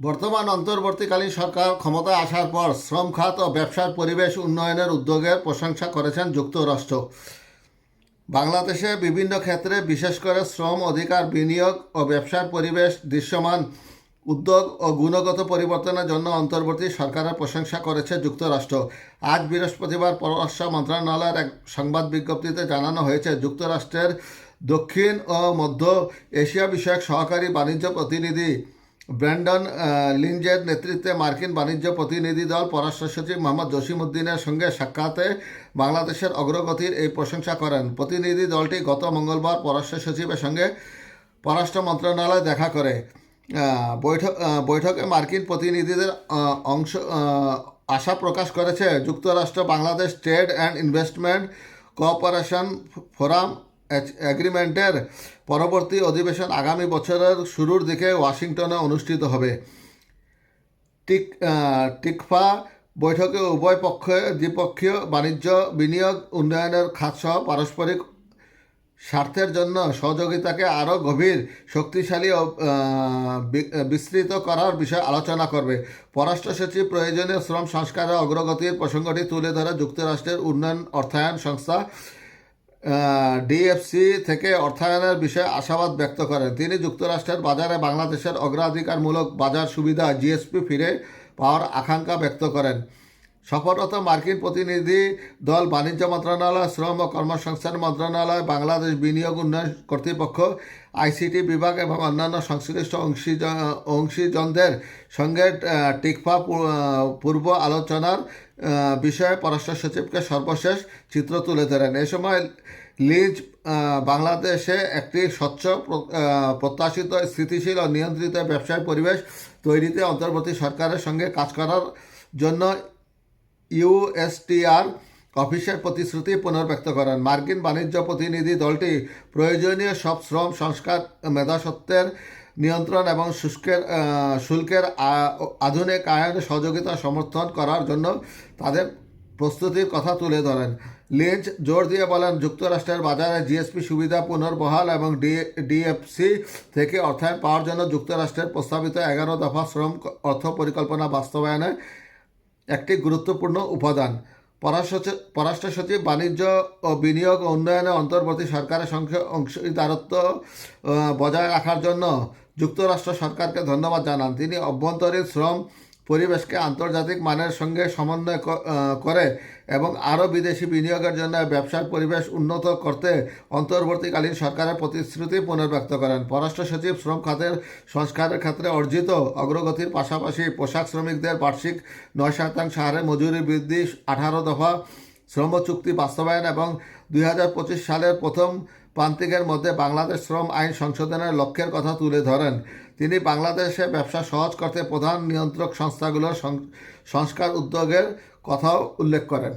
বর্তমান অন্তর্বর্তীকালীন সরকার ক্ষমতায় আসার পর শ্রম খাত ও ব্যবসার পরিবেশ উন্নয়নের উদ্যোগের প্রশংসা করেছেন যুক্তরাষ্ট্র। বাংলাদেশে বিভিন্ন ক্ষেত্রে বিশেষ করে শ্রম অধিকার বিনিয়োগ ও ব্যবসার পরিবেশ দৃশ্যমান উদ্যোগ ও গুণগত পরিবর্তনের জন্য অন্তর্বর্তী সরকারের প্রশংসা করেছে যুক্তরাষ্ট্র। আজ বৃহস্পতিবার পররাষ্ট্র মন্ত্রণালয়ের এক সংবাদ বিজ্ঞপ্তিতে জানানো হয়েছে, যুক্তরাষ্ট্রের দক্ষিণ ও মধ্য এশিয়া বিষয়ক সহকারী বাণিজ্য প্রতিনিধি ব্র্যান্ডন লিঞ্জের নেতৃত্বে মার্কিন বাণিজ্য প্রতিনিধি দল পররাষ্ট্র সচিব মোহাম্মদ জসিমউদ্দিনের সঙ্গে সাক্ষাতে বাংলাদেশের অগ্রগতির এই প্রশংসা করেন। প্রতিনিধি দলটি গত মঙ্গলবার পররাষ্ট্র সচিবের সঙ্গে পররাষ্ট্র মন্ত্রণালয়ে দেখা করে। বৈঠক বৈঠকে মার্কিন প্রতিনিধিদের অংশ আশা প্রকাশ করেছে যুক্তরাষ্ট্র, Bangladesh trade and investment cooperation forum এগ্রিমেন্টের পরবর্তী অধিবেশন আগামী বছরের শুরুর দিকে ওয়াশিংটনে অনুষ্ঠিত হবে। টিক টিকফা বৈঠকে উভয় পক্ষে দ্বিপক্ষীয় বাণিজ্য, বিনিয়োগ, উন্নয়নের খাতসহ পারস্পরিক স্বার্থের জন্য সহযোগিতাকে আরও গভীর, শক্তিশালী ও বিস্তৃত করার বিষয়ে আলোচনা করবে। পররাষ্ট্র সচিব প্রয়োজনীয় শ্রম সংস্কারের অগ্রগতির প্রসঙ্গটি তুলে ধরে যুক্তরাষ্ট্রের উন্নয়ন অর্থায়ন সংস্থা ডিএফসি থেকে অর্থায়নের বিষয়ে আশাবাদ ব্যক্ত করেন। তিনি যুক্তরাষ্ট্রের বাজারে বাংলাদেশের অগ্রাধিকারমূলক বাজার সুবিধা জিএসপি ফিরে পাওয়ার আকাঙ্ক্ষা ব্যক্ত করেন। সফররত মার্কিন প্রতিনিধি দল বাণিজ্য মন্ত্রণালয়, শ্রম ও কর্মসংস্থান মন্ত্রণালয়, বাংলাদেশ বিনিয়োগ উন্নয়ন কর্তৃপক্ষ, আইসিটি বিভাগ এবং অন্যান্য সংশ্লিষ্ট অংশীজ অংশীজনদের সঙ্গে টিকফা পূর্ব আলোচনার বিষয়ে পররাষ্ট্র সচিবকে সর্বশেষ চিত্র তুলে ধরেন। এ সময় লিজ বাংলাদেশে একটি স্বচ্ছ প্রত্যাশিত স্থিতিশীল ও নিয়ন্ত্রিত ব্যবসায় পরিবেশ তৈরিতে অন্তর্বর্তী সরকারের সঙ্গে কাজ করার জন্য ইউএসটিআর অফিসের প্রতিশ্রুতি পুনর্ব্যক্ত করেন। মার্কিন বাণিজ্য প্রতিনিধি দলটি প্রয়োজনীয় সব শ্রম সংস্কার মেধাসত্ত্বের নিয়ন্ত্রণ এবং শুষ্কের শুল্কের আধুনিক আয়ন সহযোগিতা সমর্থন করার জন্য তাদের প্রস্তুতির কথা তুলে ধরেন। লিঞ্চ জোর দিয়ে বলেন, যুক্তরাষ্ট্রের বাজারে জিএসপি সুবিধা পুনর্বহাল এবং ডিএফসি থেকে অর্থায়ন পাওয়ার জন্য যুক্তরাষ্ট্রের প্রস্তাবিত এগারো দফা শ্রম অর্থ পরিকল্পনা বাস্তবায়নে একটি গুরুত্বপূর্ণ উপাদান। পররাষ্ট্র পররাষ্ট্র সচিব, বাণিজ্য ও বিনিয়োগ উন্নয়নে অন্তর্বর্তী সরকারের সঙ্গে অংশীদারত্ব বজায় রাখার জন্য যুক্তরাষ্ট্র সরকারকে ধন্যবাদ জানান। তিনি অভ্যন্তরীণ শ্রম, পরিবেশকে আন্তর্জাতিক মানের সঙ্গে সমন্বয় করে এবং আরও বিদেশি বিনিয়োগের জন্য ব্যবসার পরিবেশ উন্নত করতে অন্তর্বর্তীকালীন সরকারের প্রতিশ্রুতি পুনর্ব্যক্ত করেন। পররাষ্ট্র সচিব শ্রম খাতের সংস্কারের ক্ষেত্রে অর্জিত অগ্রগতির পাশাপাশি পোশাক শ্রমিকদের বার্ষিক নয় শতাংশ হারে মজুরি বৃদ্ধি আঠারো দফা শ্রম চুক্তি বাস্তবায়ন এবং দুই হাজার পঁচিশ সালের প্রথম প্রান্তিকের মধ্যে বাংলাদেশ শ্রম আইন সংশোধনের লক্ষ্যের কথা তুলে ধরেন। তিনি বাংলাদেশে ব্যবসা সহজ করতে প্রধান নিয়ন্ত্রক সংস্থাগুলোর সংস্কার উদ্যোগের কথাও উল্লেখ করেন।